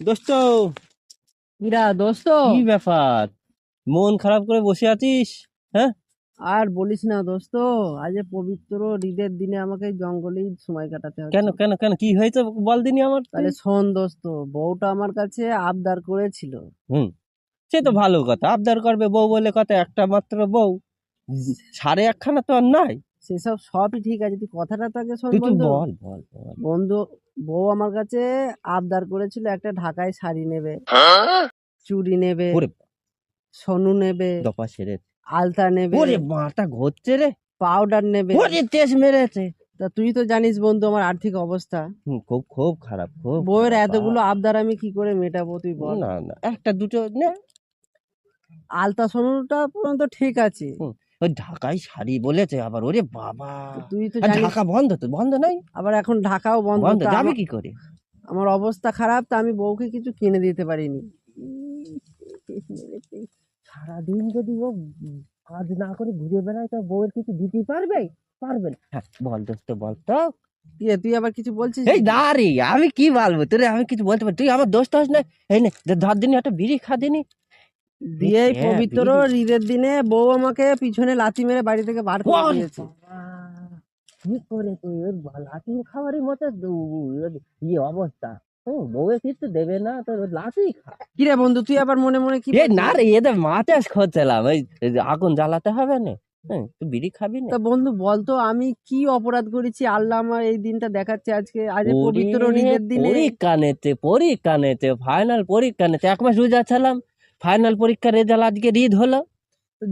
দোস্ত? কিরা দোস্ত? কি ব্যাপার? মন খারাপ করে বসে আছিস হ্যাঁ? আর বলিস না দোস্ত আজ পবিত্র ঈদের দিনে আমাকে জঙ্গলেই সময় কাটাতে হচ্ছে। কেন কেন কেন? কি হয়েছে বল দিনি আমার? তাহলে শোন দোস্ত বউটা আমার কাছে আবদার করেছিল। হুম সে তো ভালো কথা আবদার করবে বউ বলে কথা একটা মাত্র বউ সাড়ে একখানা তো আর নাই। সেসব সবই ঠিক আছে। তুই কথাটা তো আগে শোন তুই তুই বন্ধু। বল বল বল। বন্ধু বউ আমার কাছে আবদার করেছিল একটা ঢাকায় শাড়ি নেবে। চুড়ি নেবে সোনু নেবে দপা সেরে। আলতা নেবে ওরে মাথা ঘুরছে রে। পাউডার নেবে। ওরে তেজ মেরেছে। তা তুই তো জানিস বন্ধু আমার আর্থিক অবস্থা। হুম, খুব খুব খারাপ খুব বউয়ের। এতগুলো আবদার আমি কি করে মেটাবো তুই বল। না না একটা দুটো নে। আলতা সোনুটা পর্যন্ত ঠিক আছে। ওই ঢাকাই শাড়ি বলেছে আবার ওরে বাবা। তুই তো ঢাকা বন্ধ তো বন্ধ নাই? আবার এখন ঢাকাও বন্ধ বন্ধ যাবে আমার- কি করে? আমার অবস্থা খারাপ তা আমি বউকে কিছু কিনে দিতে পারিনি। সারাদিন যদি ও কাজ না করে ঘুরে বেড়ায় তা বউয়ের কিছু দিতে পারবে? পারবে না। হ্যাঁ বল দোস্ত বল তো। তুই আবার কিছু বলছিস? এই না রে আমি কি বলব? তোরে আমি কিছু বলতে পারি তুই আমার দোস্ত হস না এই নে ধর দিনি একটা বিড়ি খা দিনি। দিয়ে হ্যাঁ, পবিত্র। ঈদের দিনে বউ আমাকে পিছনে লাথি মেরে বাড়ি থেকে বার করে দিয়েছে। কি করে তুই? লাঠি খাওয়ারই মতো ইয়ে অবস্থা। বউয়ে কিছু দেবে না তোর ওর লাঠি খা। কি রে বন্ধু তুই আবার মনে মনে কি না রে এদের মাথা খোঁজছিলাম ওই এই আগুন জ্বালাতে হবে না। হ্যাঁ তুই বিড়ি খাবি না? তা বন্ধু বলতো আমি কি অপরাধ করেছি? আল্লাহ আমার এই দিনটা দেখাচ্ছে আজকে। আজ পবিত্র ঈদের দিনে পরীক্ষা নিতে পরীক্ষা নিতে ফাইনাল পরীক্ষা নিতে এক মাস রোজা ছিলাম ফাইনাল পরীক্ষার রেজাল্ট আজকে ঈদ হলো।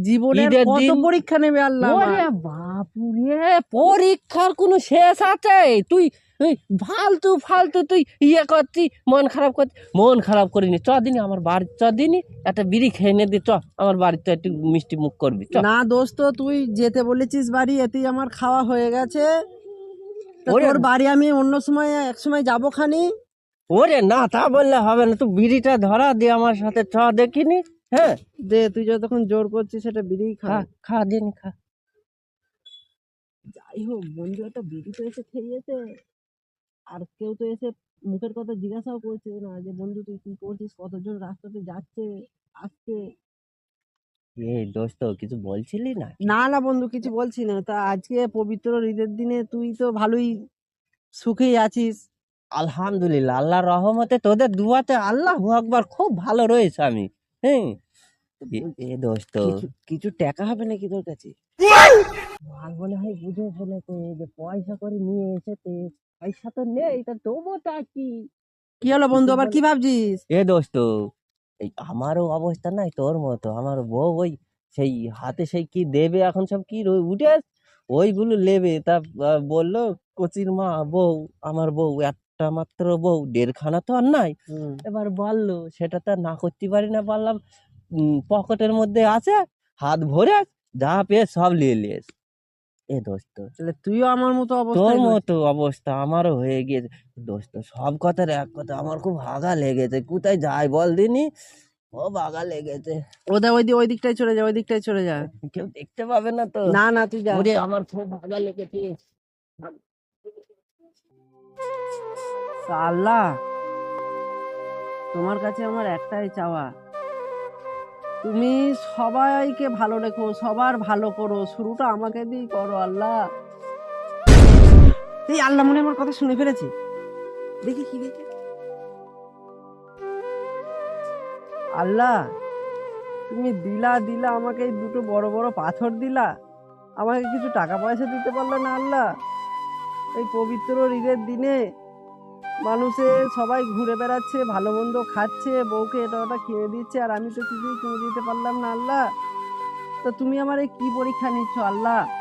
জীবনের কত পরীক্ষা নেবে আল্লাহ? ওরে বাপুরে পরীক্ষার কোনো শেষ আছে? তুই ফালতু ফালতু তুই ইয়ে করতি মন খারাপ করতি। মন খারাপ করিনি। চ দিনি আমার বাড়ি চ দিনি একটা বিড়ি খেয়ে নে দি চ। আমার বাড়িতে একটু মিষ্টি মুখ করবি না দোস্ত তুই যেতে বলেছিস বাড়ি এতেই আমার খাওয়া হয়ে গেছে। ওরে- তোর বাড়ি আমি অন্য সময় এক সময় যাব খানি। ওরে না তা বললে হবে না। তুই বিড়িটা ধরা দিয়ে আমার সাথে চ দেখিনি? হ্যাঁ? দে তুই যতক্ষণ জোর করছিস সেটা বিড়ি খা। খা দিন খা। যাই হোক বন্ধু একটা বিড়ি তো এসে খেয়েছে। আর কেউ তো এসে মুখের কথা জিজ্ঞাসাও করছে না যে বন্ধু তুই কি করছিস? কতজন রাস্তাতে যাচ্ছে আসছে এই দোস্ত কিছু বলছিলি না? না না বন্ধু কিছু বলছি না। তা আজকে পবিত্র ঈদের দিনে তুই তো ভালোই সুখেই আছিস। আলহামদুলিল্লাহ আল্লাহ রহমতে তোদের দুয়াতে আল্লাহ আকবার খুব ভালো রয়েছে আমি হ্যাঁ? এ- দোস্ত। কিছু টাকা হবে নাকি তোর কাছে? মাল মনে হয় বুঝে ফেলেছে যে পয়সা করে নিয়ে এসেছে পয়সা তো নেই তা তবুটা কি? কি হলো বন্ধু আবার কি ভাবছিস? এ দোস্ত এই আমারও অবস্থা নাই তোর মতো আমার বউ ওই সেই হাতে সেই কি দেবে এখন সব কি উঠে ওইগুলো নেবে তা বলল কচির মা বউ আমার বউ একটা মাত্র বউ দেড়খানা তো আর নাই। এবার বলল সেটা তো না করতে পারি না। বললাম পকেটের মধ্যে আছে হাত ভরে যা পেয়ে সব নিয়ে লিয়েস এ দোস্ত। তাহলে তুইও আমার মতো তোর মতো অবস্থা আমারও হয়ে গিয়েছে দোস্ত সব কথার এক কথা আমার খুব ভাগা লেগেছে। কোথায় যাই বল দিনি? ও ভাগা লেগেছে। ওদের ওই ওই দিকটাই চলে যা ওই দিকটাই চলে যা। কেউ দেখতে পাবে না তো। না না তুই যা। ওরে আমার খুব ভাগা লেগেছে। আল্লাহ, তোমার কাছে আমার একটাই চাওয়া। তুমি সবাইকে ভালো রেখো, সবার ভালো করো, শুরুটা আমাকে দিয়ে করো আল্লাহ। এই আল্লাহ মনে আমার কথা শুনে ফেলেছে। দেখি কি দেখি। আল্লাহ, তুমি দিলা দিলা, আমাকে এই দুটো বড় বড় পাথর দিলা। আমাকে কিছু টাকা পয়সা দিতে পারলে না আল্লাহ। এই পবিত্র ঈদের দিনে মানুষে সবাই ঘুরে বেড়াচ্ছে, ভালো মন্দ খাচ্ছে, বউকে এটা ওটা কিনে দিচ্ছে, আর আমি তো কিছুই কিনে দিতে পারলাম না, আল্লাহ। তা তুমি আমার এই কী পরীক্ষা নিচ্ছ, আল্লাহ?